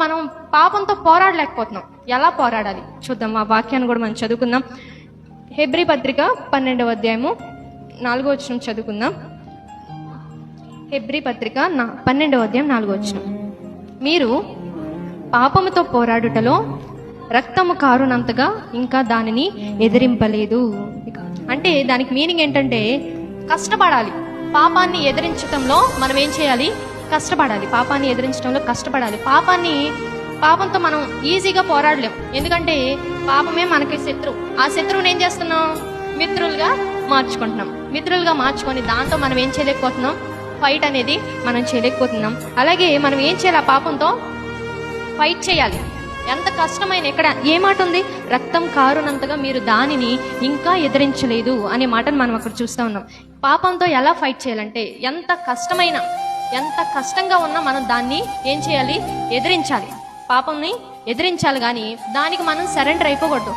మనం పాపంతో పోరాడలేకపోతున్నాం. ఎలా పోరాడాలి? చూద్దాం ఆ వాక్యాన్ని కూడా మనం చదువుకుందాం. హెబ్రి పత్రిక పన్నెండవ అధ్యాయము నాలుగో వచ్చిన చదువుకుందాం. హెబ్రి పత్రిక నా పన్నెండవ అధ్యాయం నాలుగో వచ్చిన మీరు పాపముతో పోరాడుటలో రక్తము కారునంతగా ఇంకా దానిని ఎదిరింపలేదు. అంటే దానికి మీనింగ్ ఏంటంటే కష్టపడాలి. పాపాన్ని ఎదిరించటంలో మనం ఏం చేయాలి? కష్టపడాలి. పాపాన్ని ఎదిరించడంలో కష్టపడాలి. పాపాన్ని పాపంతో మనం ఈజీగా పోరాడలేం. ఎందుకంటే పాపమే మనకి శత్రువు ఆ శత్రువుని ఏం చేస్తున్నాం? మిత్రులుగా మార్చుకుంటున్నాం. మిత్రులుగా మార్చుకొని దాంతో మనం ఏం చేయలేకపోతున్నాం? ఫైట్ అనేది మనం చేయలేకపోతున్నాం. అలాగే మనం ఏం చేయాలి? ఆ పాపంతో ఫైట్ చేయాలి. ఎంత కష్టమైన ఎక్కడ? ఏ మాట ఉంది? రక్తం కారునంతగా మీరు దానిని ఇంకా ఎదిరించలేదు అనే మాటను మనం అక్కడ చూస్తూ ఉన్నాం. పాపంతో ఎలా ఫైట్ చేయాలంటే ఎంత కష్టమైన ఎంత కష్టంగా ఉన్నా మనం దాన్ని ఏం చేయాలి? ఎదిరించాలి. పాపంని ఎదిరించాలి కానీ దానికి మనం సరెండర్ అయిపోకూడదు.